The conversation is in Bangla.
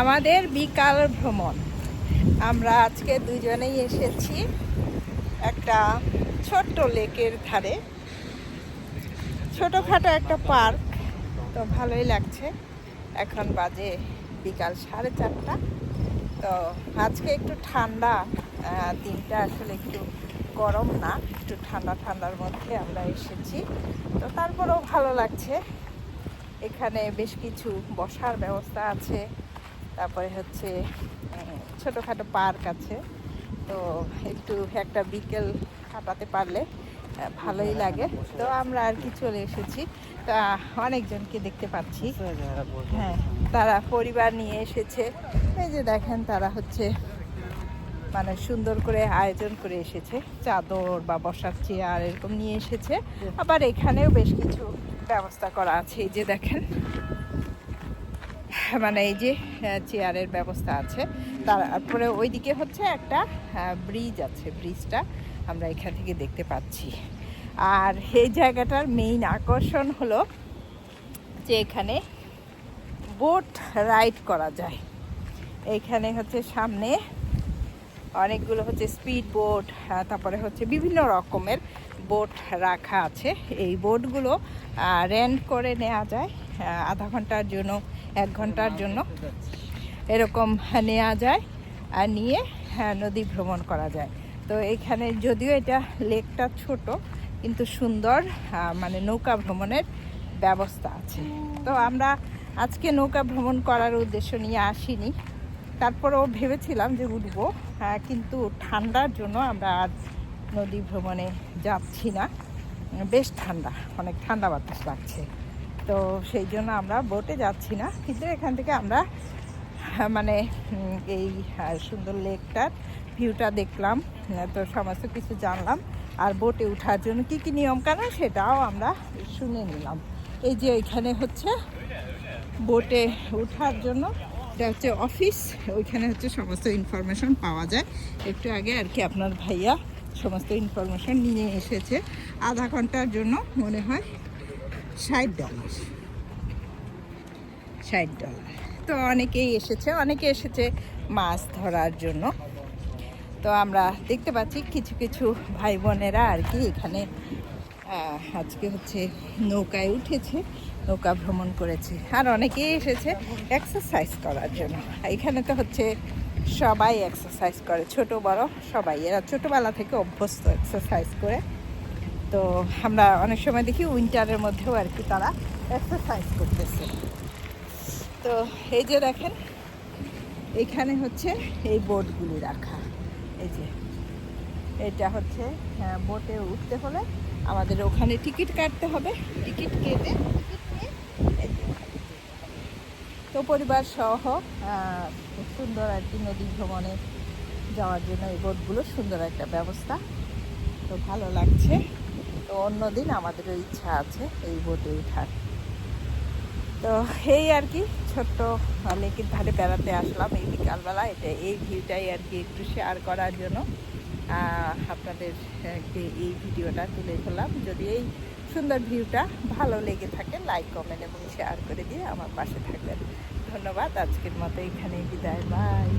আমাদের বিকাল ভ্রমণ। আমরা আজকে দুজনেই এসেছি একটা ছোট্ট লেকের ধারে। ছোটোখাটো একটা পার্ক, তো ভালোই লাগছে। এখন বাজে বিকাল সাড়ে চারটা। তো আজকে একটু ঠান্ডা দিনটা আসলে একটু গরম না, একটু ঠান্ডা ঠান্ডার মধ্যে আমরা এসেছি। তো তারপরেও ভালো লাগছে। এখানে বেশ কিছু বসার ব্যবস্থা আছে। তারপরে হচ্ছে ছোটোখাটো পার্ক আছে। তো একটু একটা বিকেল কাটাতে পারলে ভালোই লাগে। তো আমরা আর কি চলে এসেছি। তা অনেকজনকে দেখতে পাচ্ছি। হ্যাঁ তারা পরিবার নিয়ে এসেছে। এই যে দেখেন, তারা হচ্ছে মানে সুন্দর করে আয়োজন করে এসেছে। চাদর বা বসার চেয়ার এরকম নিয়ে এসেছে। আবার এখানেও বেশ কিছু ব্যবস্থা করা আছে। এই যে দেখেন মানে এই যে চেয়ারের ব্যবস্থা আছে। তারপরে ওইদিকে হচ্ছে একটা ব্রিজ আছে। ব্রিজটা আমরা এখান থেকে দেখতে পাচ্ছি। আর এই জায়গাটার মেইন আকর্ষণ হলো যে এখানে বোট রাইড করা যায়। এইখানে হচ্ছে সামনে অনেকগুলো হচ্ছে স্পিড বোট তারপরে হচ্ছে বিভিন্ন রকমের বোট রাখা আছে। এই বোটগুলো রেন্ট করে নেওয়া যায় আধা ঘণ্টার জন্য ঘণ্টার জন্য। এরকম নেওয়া যায় আর নিয়ে হ্যাঁ, নদী ভ্রমণ করা যায়। তো এখানে যদিও এটা লেকটা ছোট কিন্তু সুন্দর মানে নৌকা ভ্রমণের ব্যবস্থা আছে। তো আমরা আজকে নৌকা ভ্রমণ করার উদ্দেশ্য নিয়ে আসিনি। তারপরেও ভেবেছিলাম যে উঠবো কিন্তু ঠান্ডার জন্য আমরা আজ নদী ভ্রমণে যাচ্ছি না। বেশ ঠান্ডা অনেক ঠান্ডা বাতাস লাগছে। তো সেই জন্য আমরা বোটে যাচ্ছি না। কিন্তু এখান থেকে আমরা মানে এই সুন্দর লেকটার ভিউটা দেখলাম। তো সমস্ত কিছু জানলাম। আর বোটে ওঠার জন্য কী কী নিয়ম কানুন সেটাও আমরা শুনে নিলাম। এই যে এখানে হচ্ছে বোটে ওঠার জন্য, এটা হচ্ছে অফিস ওইখানে হচ্ছে সমস্ত ইনফরমেশন পাওয়া যায়। একটু আগে আর কি আপনার ভাইয়া সমস্ত ইনফরমেশন নিয়ে এসেছে। আধা ঘণ্টার জন্য মনে হয়। ষাট ডলার ষাট ডলার তো অনেকেই এসেছে, অনেকে এসেছে মাছ ধরার জন্য। তো আমরা দেখতে পাচ্ছি কিছু কিছু ভাই বোনেরা আর কি এখানে আজকে হচ্ছে নৌকায় উঠেছে, নৌকা ভ্রমণ করেছে। আর অনেকেই এসেছে এক্সারসাইজ করার জন্য। এখানে তো হচ্ছে সবাই এক্সারসাইজ করে, ছোট, বড় সবাই। এরা ছোটোবেলা থেকে অভ্যস্ত এক্সারসাইজ করে। তো আমরা অনেক সময় দেখি উইন্টারের মধ্যেও আর কি তারা এক্সারসাইজ করতেছে। তো এই যে দেখেন এখানে হচ্ছে এই বোটগুলি রাখা। এই যে এটা হচ্ছে হ্যাঁ, বোটে উঠতে হলে আমাদের ওখানে টিকিট কাটতে হবে। টিকিট কেটে। তো পরিবার সহ সুন্দর আর কি নদী ভ্রমণে যাওয়ার জন্য এই বোটগুলো সুন্দর একটা ব্যবস্থা। তো ভালো লাগছে। তো অন্যদিন আমাদেরও ইচ্ছা আছে এই বোটে ওঠার। তো এই আর কি, ছোট্ট লেকের ধারে বেড়াতে আসলাম এই বিকালবেলা এটা এই ভিউটাই আর কি একটু শেয়ার করার জন্য। আপনাদের এই ভিডিওটা তুলে ধরলাম। যদি এই সুন্দর ভিউটা ভালো লেগে থাকে লাইক কমেন্ট এবং শেয়ার করে দিয়ে আমার পাশে থাকবেন। ধন্যবাদ, আজকের মতো এখানেই বিদায়। বাই